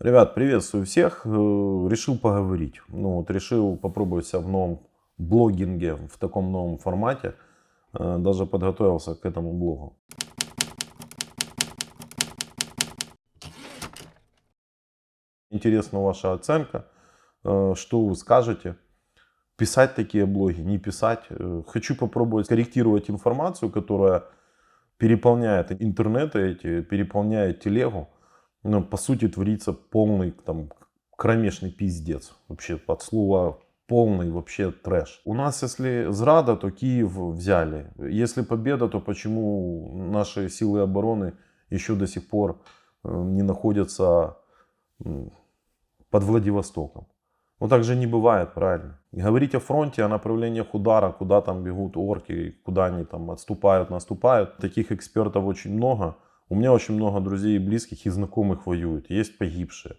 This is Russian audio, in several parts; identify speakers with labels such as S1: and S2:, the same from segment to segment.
S1: Ребят, приветствую всех. Э, Решил поговорить. Ну вот решил попробовать себя в новом блогинге, в таком новом формате. Э, Даже подготовился к этому блогу. Интересна ваша оценка. Э, Что вы скажете? Писать такие блоги, не писать. Хочу попробовать корректировать информацию, которая переполняет интернеты эти, переполняет телегу. Ну, по сути, творится полный там кромешный пиздец. Вообще, под слово полный вообще трэш. У нас, если зрада, то Киев взяли. Если победа, то почему наши силы обороны еще до сих пор э, не находятся под Владивостоком? Ну так же не бывает, правильно? Говорить о фронте, о направлениях удара, куда там бегут орки, куда они там отступают, наступают. Таких экспертов очень много. У меня очень много друзей и близких и знакомых воюют. Есть погибшие.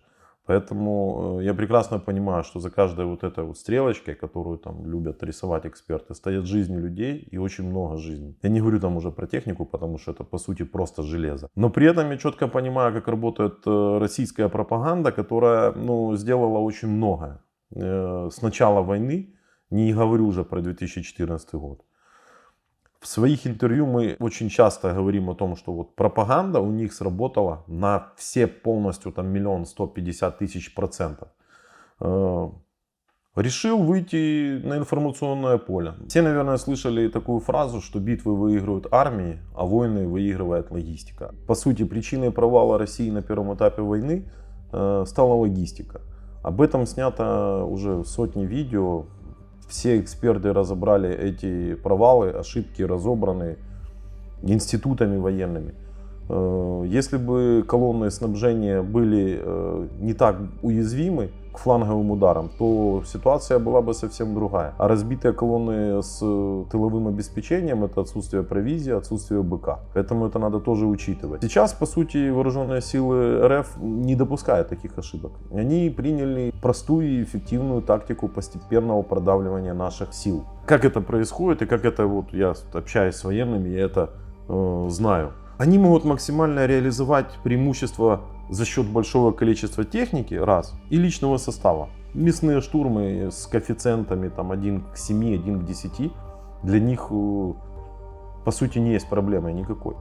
S1: Поэтому э, я прекрасно понимаю, что за каждой вот этой вот стрелочкой, которую там любят рисовать эксперты, стоят жизни людей и очень много жизней. Я не говорю там уже про технику, потому что это по сути просто железо. Но при этом я четко понимаю, как работает э, российская пропаганда, которая ну, сделала очень многое э, с начала войны. Не говорю уже про 2014 год. В своих интервью мы очень часто говорим о том, что вот пропаганда у них сработала на все полностью там миллион сто пятьдесят тысяч процентов. Э, Решил выйти на информационное поле. Все, наверное, слышали такую фразу, что битвы выигрывают армии, а войны выигрывает логистика. По сути, причиной провала России на первом этапе войны э, стала логистика. Об этом снято уже сотни видео, все эксперты разобрали эти провалы, ошибки разобраны институтами военными. Э, Если бы колонны снабжения были э, не так уязвимы к фланговым ударам, то ситуация была бы совсем другая. А разбитые колонны с э, тыловым обеспечением это отсутствие провизии, отсутствие БК. Поэтому это надо тоже учитывать. Сейчас, по сути, вооруженные силы РФ не допускают таких ошибок. Они приняли простую и эффективную тактику постепенного продавливания наших сил. Как это происходит и как это вот я общаюсь с военными, я это э, знаю. Они могут максимально реализовать преимущество за счет большого количества техники, раз, и личного состава. Мясные штурмы с коэффициентами там, 1 к 7, 1 к 10, для них э, по сути не есть проблемы никакой.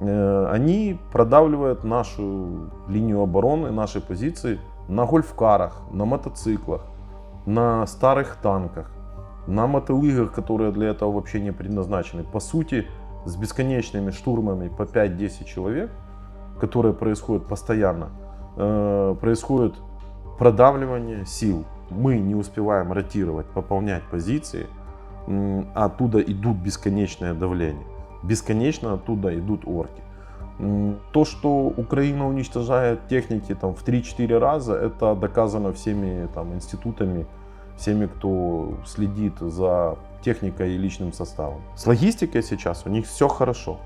S1: Э, Они продавливают нашу линию обороны, наши позиции на гольфкарах, на мотоциклах, на старых танках, на мотолыгах, которые для этого вообще не предназначены. По сути, с бесконечными штурмами по 5-10 человек, которые происходят постоянно, э, происходит продавливание сил. Мы не успеваем ротировать, пополнять позиции, а оттуда идут бесконечное давление. Бесконечно оттуда идут орки. То, что Украина уничтожает техники там, в 3-4 раза, это доказано всеми там, институтами, всеми, кто следит за техникой и личным составом. С логистикой сейчас у них все хорошо.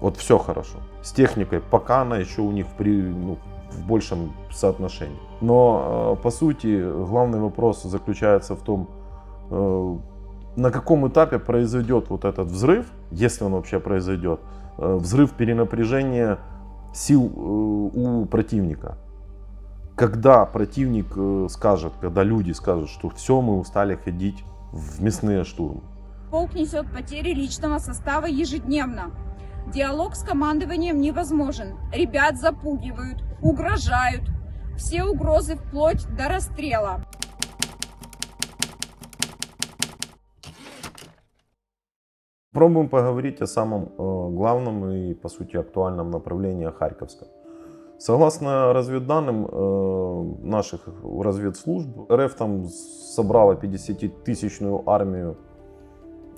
S1: Вот все хорошо. С техникой пока она еще у них при, ну, в большем соотношении. Но э, по сути главный вопрос заключается в том, э, на каком этапе произойдет вот этот взрыв, если он вообще произойдет, э, взрыв перенапряжения сил у противника. Когда противник э, скажет, когда люди скажут, что все, мы устали ходить в мясные штурмы.
S2: Полк несет потери личного состава ежедневно. Диалог с командованием невозможен. Ребят запугивают, угрожают. Все угрозы вплоть до расстрела.
S1: Пробуем поговорить о самом э, главном и, по сути, актуальном направлении Харьковском. Согласно разведданным э, наших разведслужб, РФ там собрала 50-тысячную армию.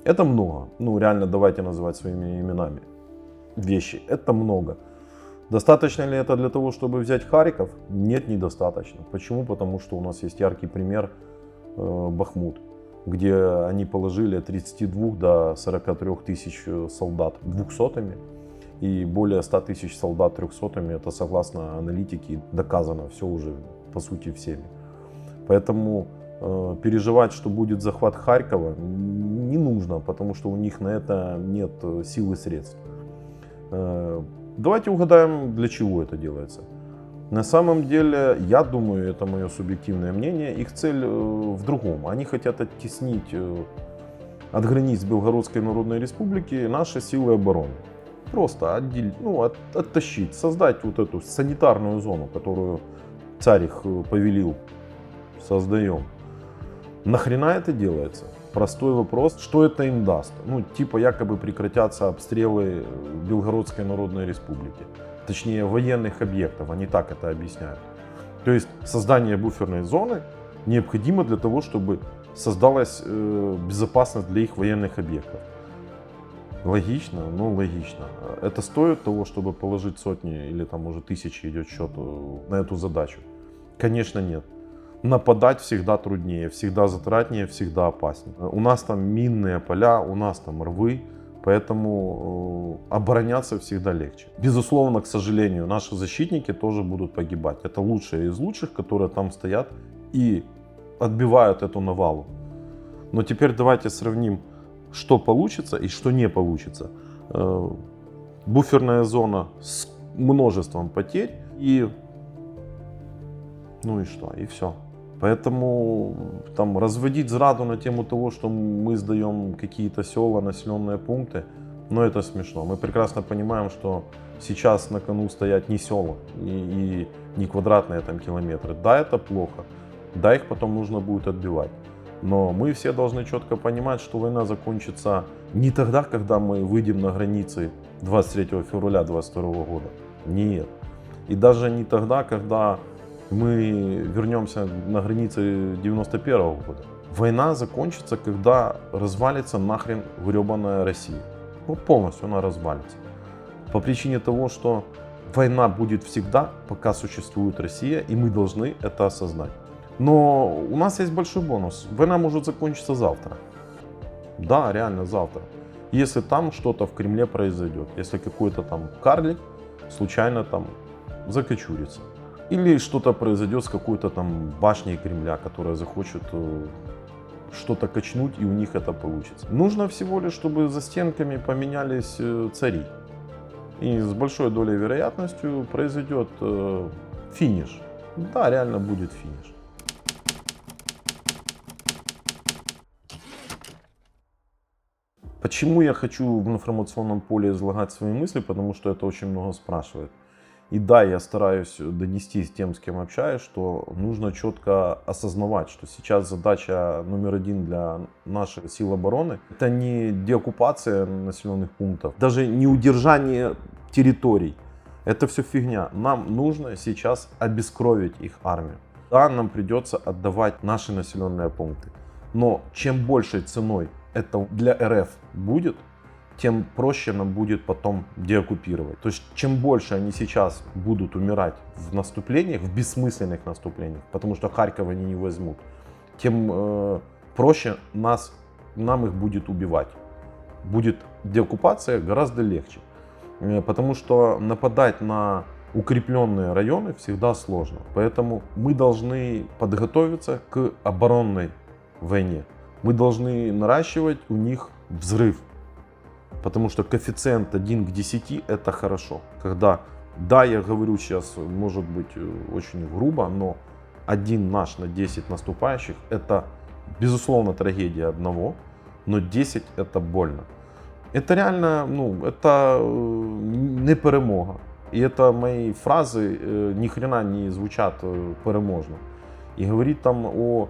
S1: Это много. Ну, реально, давайте называть своими именами вещи. Это много. Достаточно ли это для того, чтобы взять Харьков? Нет, недостаточно. Почему? Потому что у нас есть яркий пример э, Бахмут, где они положили от 32 до 43 тысяч э, солдат двухсотыми и более 100 тысяч солдат трехсотыми. Это согласно аналитике доказано все уже по сути всеми. Поэтому э, переживать, что будет захват Харькова, не нужно, потому что у них на это нет э, сил и средств. Э, Давайте угадаем, для чего это делается. На самом деле, я думаю, это мое субъективное мнение, их цель э, в другом. Они хотят оттеснить э, от границ Белгородской Народной Республики наши силы обороны. Просто отделить, ну, от- оттащить, создать вот эту санитарную зону, которую царь их э, повелил, создаем. Нахрена это делается? Простой вопрос. Что это им даст? Ну, типа якобы прекратятся обстрелы э, Белгородской Народной Республики. Точнее, военных объектов. Они так это объясняют. То есть создание буферной зоны необходимо для того, чтобы создалась э, безопасность для их военных объектов. Логично? Ну, логично. Это стоит того, чтобы положить сотни или там уже тысячи идет счет э, на эту задачу? Конечно, нет. Нападать всегда труднее, всегда затратнее, всегда опаснее. У нас там минные поля, у нас там рвы, поэтому э, обороняться всегда легче. Безусловно, к сожалению, наши защитники тоже будут погибать. Это лучшие из лучших, которые там стоят и отбивают эту навалу. Но теперь давайте сравним, что получится и что не получится. Э, Буферная зона с множеством потерь и ну и что, и все. Поэтому там разводить зраду на тему того, что мы сдаем какие-то села, населенные пункты, ну это смешно. Мы прекрасно понимаем, что сейчас на кону стоят не села и, и не квадратные там километры. Да, это плохо. Да, их потом нужно будет отбивать. Но мы все должны четко понимать, что война закончится не тогда, когда мы выйдем на границы 23 февраля 2022 года. Нет. И даже не тогда, когда мы вернемся на границы 91 года. Война закончится, когда развалится нахрен гребаная Россия. Вот полностью она развалится. По причине того, что война будет всегда, пока существует Россия, и мы должны это осознать. Но у нас есть большой бонус. Война может закончиться завтра. Да, реально завтра. Если там что-то в Кремле произойдет, если какой-то там карлик случайно там закочурится. Или что-то произойдет с какой-то там башней Кремля, которая захочет э, что-то качнуть, и у них это получится. Нужно всего лишь, чтобы за стенками поменялись э, цари. И с большой долей вероятностью произойдет э, финиш. Да, реально будет финиш. Почему я хочу в информационном поле излагать свои мысли? Потому что это очень много спрашивает. И да, я стараюсь донести с тем, с кем общаюсь, что нужно четко осознавать, что сейчас задача номер один для наших сил обороны – это не деоккупация населенных пунктов, даже не удержание территорий. Это все фигня. Нам нужно сейчас обескровить их армию. Да, нам придется отдавать наши населенные пункты. Но чем большей ценой это для РФ будет, тем проще нам будет потом деоккупировать. То есть чем больше они сейчас будут умирать в наступлениях, в бессмысленных наступлениях, потому что Харьков они не возьмут, тем э, проще нас, нам их будет убивать. Будет деоккупация гораздо легче. Э, Потому что нападать на укрепленные районы всегда сложно. Поэтому мы должны подготовиться к оборонной войне. Мы должны наращивать у них взрыв. Потому что коэффициент 1 к 10 это хорошо. Когда, да, я говорю сейчас, может быть э, очень грубо, но один наш на 10 наступающих это безусловно трагедия одного, но 10 это больно. Это реально, ну, это э, не перемога. И это мои фразы э, ни хрена не звучат переможно. И говорить там о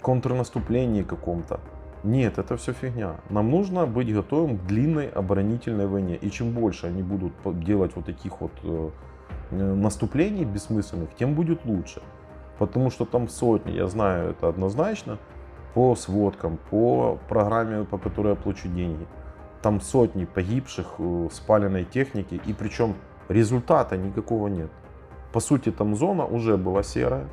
S1: контрнаступлении каком-то. Нет, это все фигня. Нам нужно быть готовым к длинной оборонительной войне. И чем больше они будут делать вот таких вот э, э, наступлений бессмысленных, тем будет лучше. Потому что там сотни, я знаю это однозначно, по сводкам, по программе, по которой я плачу деньги. Там сотни погибших, э, спаленной техники, и причем результата никакого нет. По сути, там зона уже была серая.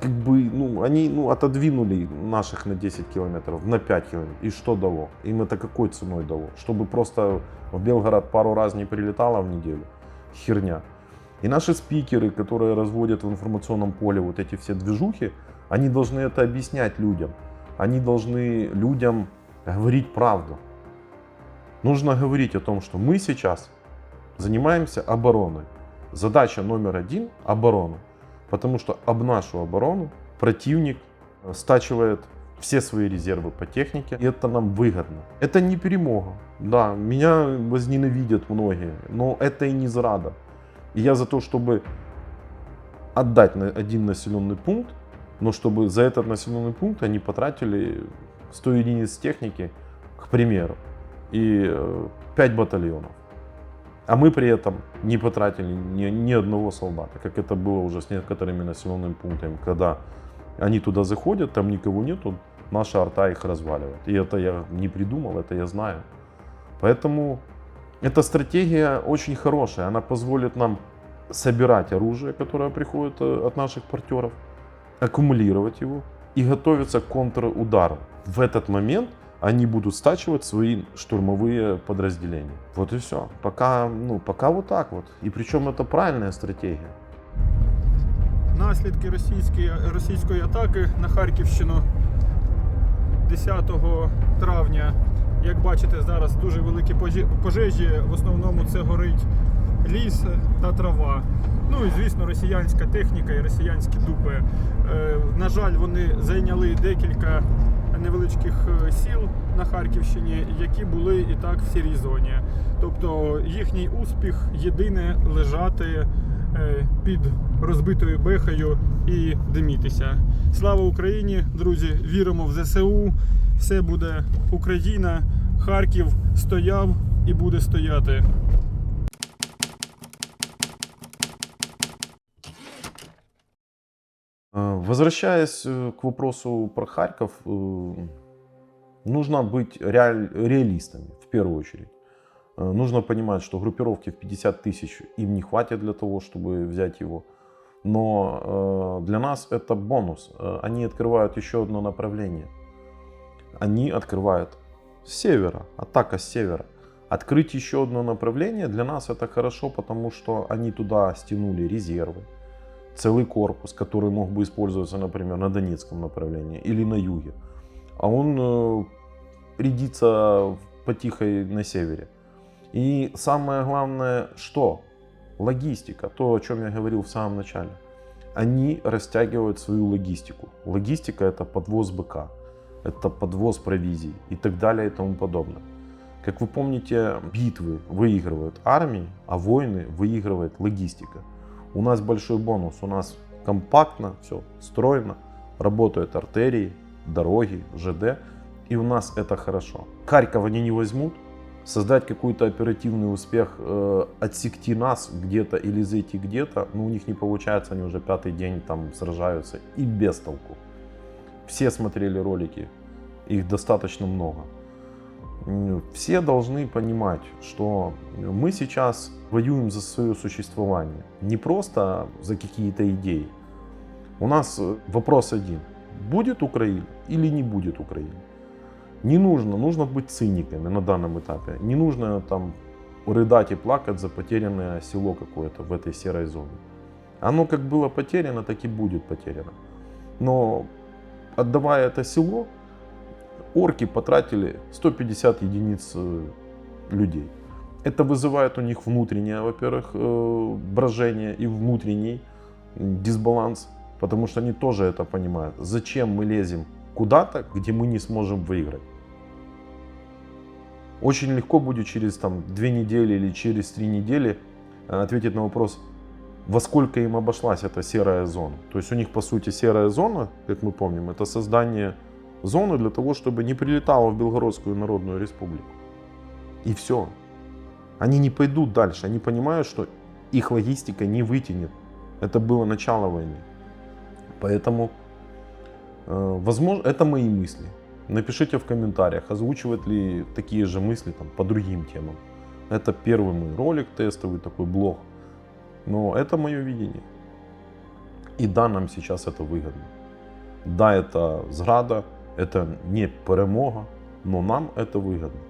S1: Как бы, ну, они ну, отодвинули наших на 10 километров, на 5 километров. И что дало? Им это какой ценой дало? Чтобы просто в Белгород пару раз не прилетало в неделю? Херня. И наши спикеры, которые разводят в информационном поле вот эти все движухи, они должны это объяснять людям. Они должны людям говорить правду. Нужно говорить о том, что мы сейчас занимаемся обороной. задача номер один – оборона. Потому что об нашу оборону противник э, стачивает все свои резервы по технике, и это нам выгодно. Это не перемога. Да, меня возненавидят многие, но это и не зрада. И я за то, чтобы отдать на один населенный пункт, но чтобы за этот населенный пункт они потратили 100 единиц техники, к примеру, и 5 батальонов. А мы при этом не потратили ни, ни одного солдата, как это было уже с некоторыми населенными пунктами, когда они туда заходят, там никого нету, наша арта их разваливает. И это я не придумал, это я знаю. Поэтому эта стратегия очень хорошая, она позволит нам собирать оружие, которое приходит э, от наших партнеров, аккумулировать его и готовиться к контрудару. В этот момент они будут стачивать свои штурмовые подразделения. Вот и все. Пока, ну, пока вот так вот. И причем это правильная стратегия.
S3: Наслідки російської, російської атаки на Харківщину 10 травня. Як бачите, зараз дуже великі пожежі. В основному це горить ліс та трава. Ну і звісно, росіянська техніка і росіянські дупи. Е, на жаль, вони зайняли декілька невеличких е, сіл на Харківщині, які були і так в сірій зоні. Тобто їхній успіх єдине лежати е, під розбитою бехою і димітися. Слава Україні, друзі! Віримо в ЗСУ. Все буде Україна. Харків стояв і буде стояти.
S1: Возвращаясь э, к вопросу про Харьков, э, нужно быть реалистами в первую очередь. Э, Нужно понимать, что группировки в 50 тысяч им не хватит для того, чтобы взять его. Но э, для нас это бонус. Э, Они открывают еще одно направление. Они открывают с севера, атака с севера. Открыть еще одно направление для нас это хорошо, потому что они туда стянули резервы целый корпус, который мог бы использоваться, например, на Донецком направлении или на юге. А он э, рядится потихой на севере. И самое главное, что? Логистика, то, о чем я говорил в самом начале. Они растягивают свою логистику. Логистика это подвоз БК, это подвоз провизий и так далее и тому подобное. Как вы помните, битвы выигрывают армии, а войны выигрывает логистика. У нас большой бонус, у нас компактно, все стройно, работают артерии, дороги, ЖД, и у нас это хорошо. Харьков они не возьмут, создать какой-то оперативный успех, э, отсекти нас где-то или зайти где-то, ну у них не получается, они уже пятый день там сражаются и без толку. Все смотрели ролики, их достаточно много. Все должны понимать, что мы сейчас воюем за свое существование. Не просто за какие-то идеи. У нас э, вопрос один. Будет Украина или не будет Украины? Не нужно, нужно быть циниками на данном этапе. Не нужно там рыдать и плакать за потерянное село какое-то в этой серой зоне. Оно как было потеряно, так и будет потеряно. Но отдавая это село, орки потратили 150 единиц э, людей. Это вызывает у них внутреннее, во-первых, э, брожение и внутренний м, дисбаланс, потому что они тоже это понимают. Зачем мы лезем куда-то, где мы не сможем выиграть? Очень легко будет через там, две недели или через три недели э, ответить на вопрос, во сколько им обошлась эта серая зона. То есть у них, по сути, серая зона, как мы помним, это создание зоны для того, чтобы не прилетало в Белгородскую Народную Республику. И все. Они не пойдут дальше. Они понимают, что их логистика не вытянет. Это было начало войны. Поэтому, э, возможно, это мои мысли. Напишите в комментариях, озвучивать ли такие же мысли там, по другим темам. Это первый мой ролик тестовый, такой блог. Но это мое видение. И да, нам сейчас это выгодно. Да, это зрада, это не перемога, но нам это выгодно.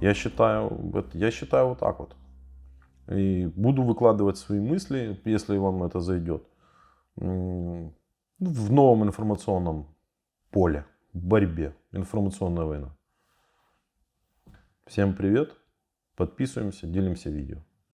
S1: Я считаю, я считаю вот так вот. И буду выкладывать свои мысли, если вам это зайдет, м, в новом информационном поле, в борьбе, информационная война. Всем привет, подписываемся, делимся видео.